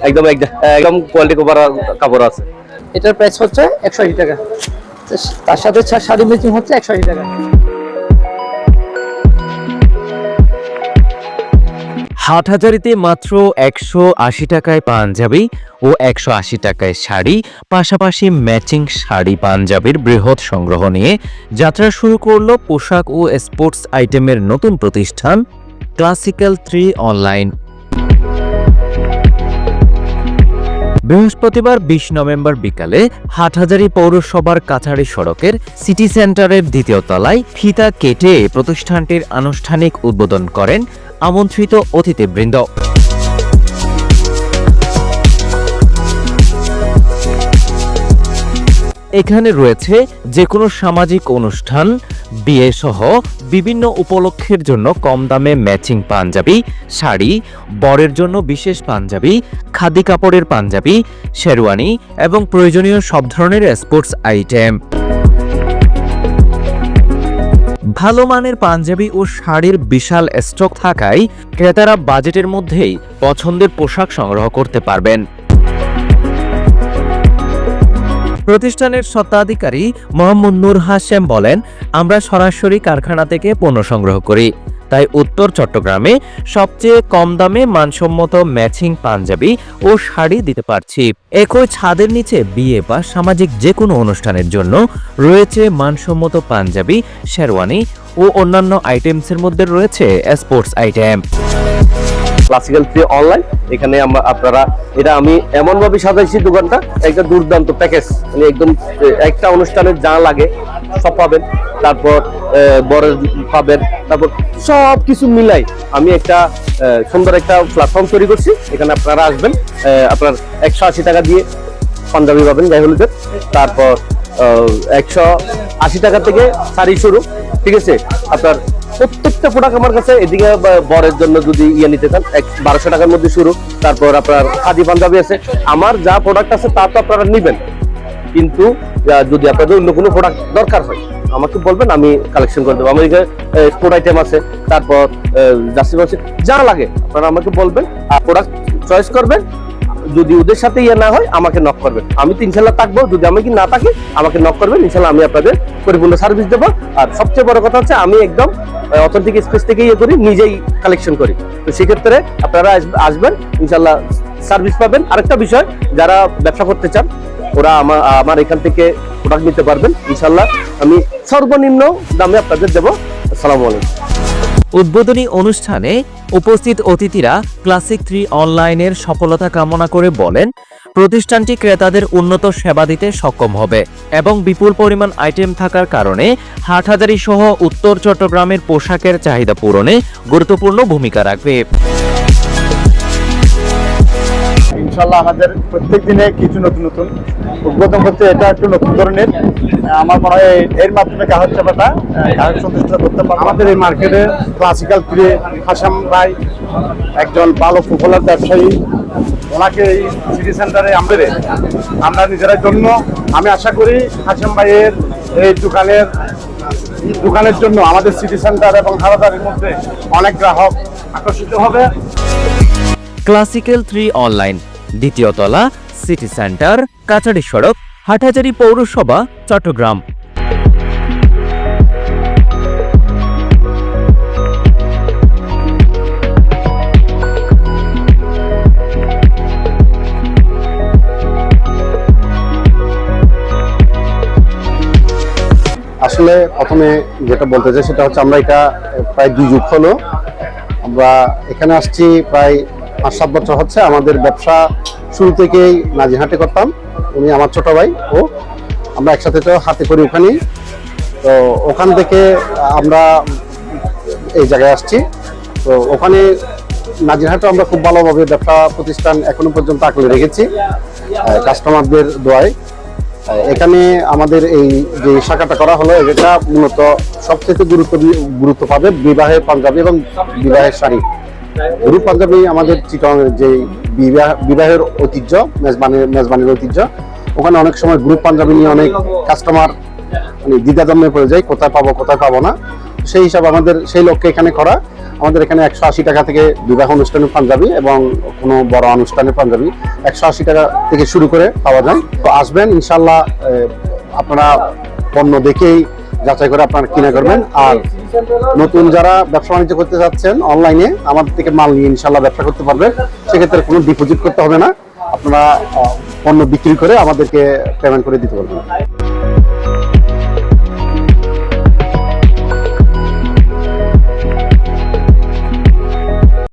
একদম একদম- একদম কোয়ালিটি কভার কাপড় আছে। এটার প্রাইস হচ্ছে একশো আশি টাকা। তার সাথে শাড়ি ম্যাচিং হচ্ছে একশো আশি টাকা। হাটহাজারিতে মাত্র একশো আশি টাকায় পাঞ্জাবি ও একশো আশি টাকায় শাড়ি পাশাপাশি ম্যাচিং শাড়ি পাঞ্জাবির বৃহৎ সংগ্রহ নিয়ে যাত্রা শুরু করল পোশাক ও স্পোর্টস আইটেমের নতুন প্রতিষ্ঠান ক্লাসিক্যাল থ্রি অনলাইন বৃহস্পতিবার বিশ নভেম্বর বিকালে হাটহাজারী পৌরসভার কাছাড়ি সড়কের সিটি সেন্টারের দ্বিতীয় তলায় ফিতা কেটে প্রতিষ্ঠানটির আনুষ্ঠানিক উদ্বোধন করেন আমন্ত্রিত অতিথিবৃন্দ। এখানে রয়েছে যে কোনো সামাজিক অনুষ্ঠান, বিয়ে সহ বিভিন্ন উপলক্ষের জন্য কম দামে ম্যাচিং পাঞ্জাবি, শাড়ি, বরের জন্য বিশেষ পাঞ্জাবি, খাদি কাপড়ের পাঞ্জাবি, শেরওয়ানি এবং প্রয়োজনীয় সব ধরনের স্পোর্টস আইটেম ভালো মানের পাঞ্জাবি ও শাড়ির বিশাল স্টক থাকায় ক্রেতারা বাজেটের মধ্যেই পছন্দের পোশাক সংগ্রহ করতে পারবেন। প্রতিষ্ঠানের স্বত্বাধিকারী মোহাম্মদ নূর হাশেম বলেন, আমরা সরাসরি কারখানা থেকে পণ্য সংগ্রহ করি। তাই উত্তর চট্টগ্রামে সবচেয়ে কম দামে মানসম্মত ম্যাচিং পাঞ্জাবি ও শাড়ি দিতে পারছি। একই ছাদের নিচে বিয়ে বা সামাজিক যে কোনো অনুষ্ঠানের জন্য রয়েছে মানসম্মত পাঞ্জাবি, শেরওয়ানি ও অন্যান্য আইটেমসের মধ্যে রয়েছে sports item. Classical three online এখানে আমরা আপনারা, এটা আমি এমন ভাবে সাজাইছি দোকানটা, একটা দুর্দান্ত প্যাকেজ মানে একদম একটা অনুষ্ঠানে যা লাগে সব পাবেন। তারপর বরের পাবেন, তারপর সব কিছু মিলাই আমি একটা সুন্দর একটা প্ল্যাটফর্ম তৈরি করছি। এখানে আপনারা আসবেন আপনার একশো আশি টাকা দিয়ে পাঞ্জাবি পাবেন গায়ে হলুদের তারপর একশো আশি টাকা থেকে শাড়ি শুরু, ঠিক আছে? আপনার প্রত্যেকটা প্রোডাক্ট আমার কাছে এদিকে বরের জন্য যদি ইয়ে নিতে চান, এক বারোশো টাকার মধ্যে শুরু, তারপর আপনার খাদি পাঞ্জাবি আছে। আমার যা প্রোডাক্ট আছে, তা তো আপনারা নিবেন। কিন্তু যদি আপনাদের অন্য কোনো প্রোডাক্ট দরকার হয়, আমাকে বলবেন, আমি কালেকশন করে দেবো। আমার এখানে স্পোর্ট আইটেম আছে, তারপর জার্সি আছে যা লাগে, আপনারা আমাকে বলবেন, আর প্রোডাক্ট চয়েস করবেন। যদি ওদের সাথে ইয়ে না হয়, আমাকে নক করবেন। আমি তো ইনশাল্লাহ থাকব, যদি আমি কি না থাকি, আমাকে নক করবেন, ইনশাল্লাহ আমি আপনাদের পরিপূর্ণ সার্ভিস দেবো। আর সবচেয়ে বড় কথা হচ্ছে, আমি একদম অথেন্টিক স্পেস থেকে ইয়ে করি, নিজেই কালেকশন করি। তো সেক্ষেত্রে আপনারা আস- আসবেন, ইনশাল্লাহ সার্ভিস পাবেন। আরেকটা বিষয়, যারা ব্যবসা করতে চান, ওরা আমার আমার এখান থেকে প্রোডাক্ট নিতে পারবেন। ইনশাল্লাহ আমি সর্বনিম্ন দামে আপনাদের দেবো। আসসালামু আলাইকুম। উদ্বোধনী অনুষ্ঠানে উপস্থিত অতিথিরা ক্লাসিক থ্রি অনলাইনের সফলতা কামনা করে বলেন, প্রতিষ্ঠানটি ক্রেতাদের উন্নত সেবা দিতে সক্ষম হবে এবং বিপুল পরিমাণ আইটেম থাকার কারণে হাটহাজারি সহ উত্তর চট্টগ্রামের পোশাকের চাহিদা পূরণে গুরুত্বপূর্ণ ভূমিকা রাখবে। ইনশাল্লাহ আমাদের প্রত্যেক দিনে কিছু নতুন নতুন উদ্বোধন করতে এটা একটু নতুন ধরনের আমার মনে হয় এর মাধ্যমে গ্রাহক সেবাটা গ্রাহক সন্তুষ্ট করতে পারব। আমাদের এই মার্কেটে ক্লাসিক্যাল ফিরে হাসাম ভাই একজন ভালো পপুলার ব্যবসায়ী ওনাকে এই সিটি সেন্টারে আমাদের আমরা নিজেদের জন্য আমি আশা করি হাসাম ভাইয়ের এই দোকানের দোকানের জন্য আমাদের সিটি সেন্টার এবং হারাদারের মধ্যে অনেক গ্রাহক আকর্ষিত হবে। ক্লাসিক্যাল থ্রি অনলাইন দ্বিতীয় তলা সিটি সেন্টার কাছাড়ি সড়ক, হাটহাজারী পৌরসভা, চট্টগ্রাম। আসলে প্রথমে যেটা বলতে চাই সেটা হচ্ছে আমরা এটা প্রায় দুই যুগ হলো। আমরা এখানে আসছি প্রায় পাঁচ সাত বছর হচ্ছে আমাদের ব্যবসা শুরু থেকেই নাজিহাটে করতাম। উনি আমার ছোট ভাই, ও। আমরা একসাথে তো হাতে করি ওখানেই। তো ওখান থেকে আমরা এই জায়গায় আসছি। তো ওখানে নাজিরহাটে আমরা খুব ভালোভাবে ব্যবসা প্রতিষ্ঠান এখনও পর্যন্ত আঁকলে রেখেছি কাস্টমারদের দোয়ায়। এখানে আমাদের এই যে শাখাটা করা হলো, এটা মূলত সবচেয়ে গুরুত্ব গুরুত্ব পাবে বিবাহের পাঞ্জাবি এবং বিবাহের শাড়ি। গ্রুপ পাঞ্জাবি আমাদের চিটং যে বিবাহ, বিবাহের ঐতিহ্য মেজবানের মেজবানের ঐতিহ্য, ওখানে অনেক সময় গ্রুপ পাঞ্জাবি নিয়ে অনেক কাস্টমার মানে দ্বিধাদ্বন্দ্বে পড়ে যায়, কোথায় পাবো কোথায় পাবো না। সেই হিসাবে আমাদের, সেই লক্ষ্যে এখানে করা। আমাদের এখানে একশো আশি টাকা থেকে বিবাহ অনুষ্ঠানে পাঞ্জাবি এবং কোনো বড় অনুষ্ঠানে পাঞ্জাবি একশো আশি টাকা থেকে শুরু করে পাওয়া যায়। তো আসবেন, ইনশাল্লাহ আপনারা পণ্য দেখেই যাচাই করে আপনারা কিনা করবেন। আর নতুন যারা ব্যবসা বাণিজ্য করতে চাচ্ছেন অনলাইনে আমাদের থেকে মাল নিয়ে ইনশাল্লাহ ব্যবসা করতে পারবেন। সেক্ষেত্রে কোনো ডিপোজিট করতে হবে না। আপনারা পণ্য বিক্রি করে আমাদেরকে পেমেন্ট করে দিতে পারবেন।